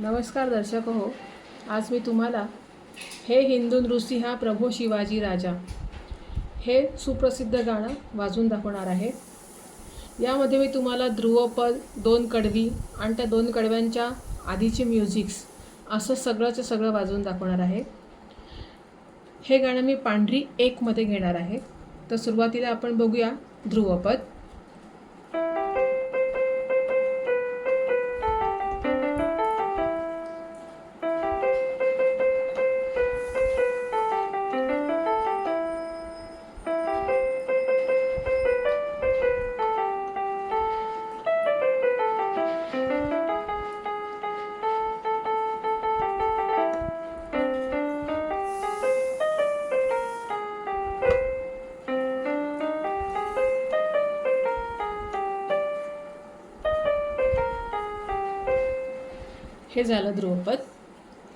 नमस्कार दर्शक हो आज मी तुम्हाला हे हिंदू नृसी हा प्रभू शिवाजी राजा हे सुप्रसिद्ध गाणं वाजून दाखवणार आहे. यामध्ये मी तुम्हाला ध्रुवपद दोन कडवी आणि त्या दोन कडव्यांच्या आधीचे म्युझिक्स असं सगळंचं सगळं वाजवून दाखवणार आहे. हे गाणं मी पांढरी एकमध्ये घेणार आहे. तर सुरुवातीला आपण बघूया ध्रुवपद. हे झालं ध्रुवपद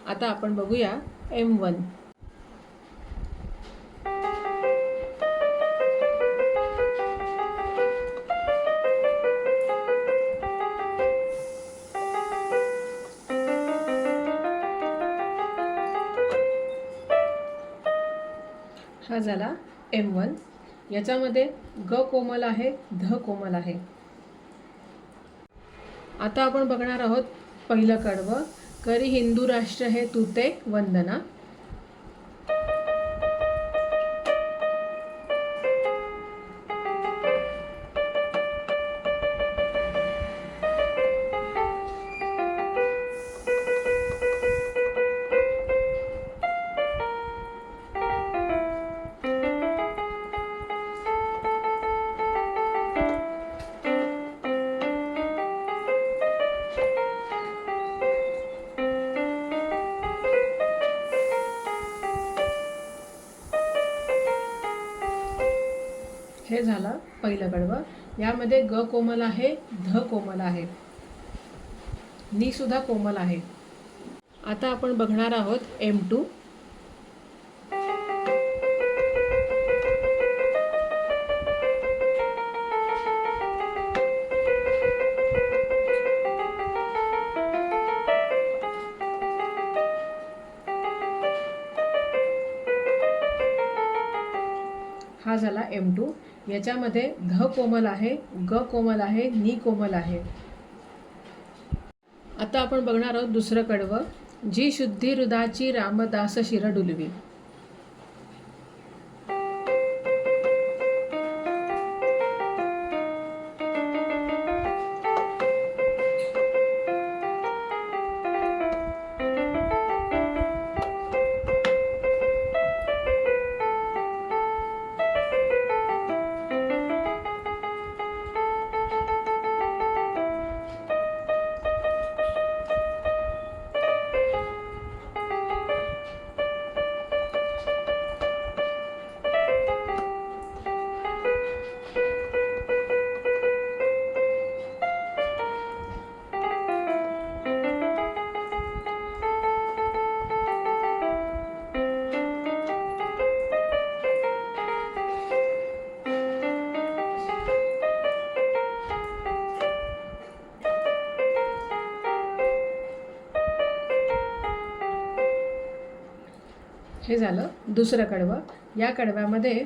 आता आपण बघूया एम वन. हा झाला एम वन. याच्यामध्ये ग कोमल आहे ध कोमल आहे. आता आपण बघणार आहोत पहिलं कडवं. करी हिंदू राष्ट्र हे तुते वंदना. हे झालं पहिलं कडवं. यामध्ये ग कोमल आहे ध कोमल आहे. नी सुद्धा कोमल आहे. आता आपण बघणार आहोत एम टू हा झाला एम टू याच्यामध्ये ध कोमल आहे ग कोमल आहे नी कोमल आहे. आता आपण बघणार आहोत दुसरं कडवं. जी शुद्धी हृदाची रामदास शिरडुलवी. हे झालं दुसरं कडवं. या कडव्यामध्ये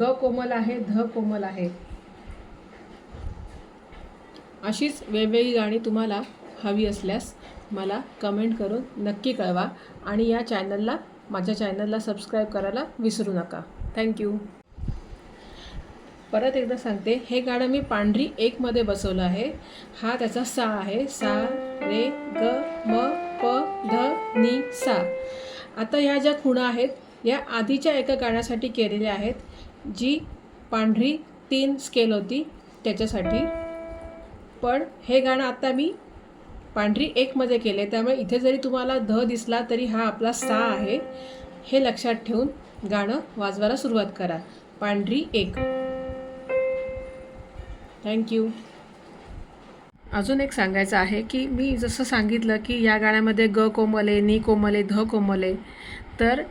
ग कोमल आहे ध कोमल आहे. अशीच वेगवेगळी गाणी तुम्हाला हवी असल्यास मला कमेंट करून नक्की कळवा आणि या चॅनलला माझ्या चॅनलला सबस्क्राईब करायला विसरू नका. थँक्यू परत एकदा सांगते हे गाणं मी पांढरी एकमध्ये बसवलं आहे. हा त्याचा सा आहे. सा रे ग म प ध नि सा. आता ह्या ज्या खुणा आहेत या आधीच्या एका गाण्यासाठी केलेल्या आहेत जी पांढरी तीन स्केल होती त्याच्यासाठी. पण हे गाणं आता मी पांढरी एकमध्ये केले त्यामुळे इथे जरी तुम्हाला ध दिसला तरी हा आपला सा आहे. हे लक्षात ठेवून गाणं वाजवायला सुरुवात करा. पांढरी एक. थँक्यू अजून एक सांगायचं आहे की मी जसं सांगितलं की या गाण्यामध्ये ग कोमले नी कोमले ध कोमले तर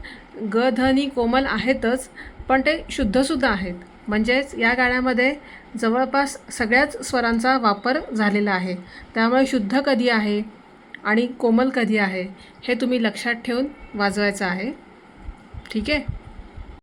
ग ध नी कोमल आहेतच पण ते शुद्धसुद्धा आहेत. म्हणजेच या गाण्यामध्ये जवळपास सगळ्याच स्वरांचा वापर झालेला आहे. त्यामुळे शुद्ध कधी आहे आणि कोमल कधी आहे हे तुम्ही लक्षात ठेवून वाजवायचं आहे. ठीक आहे?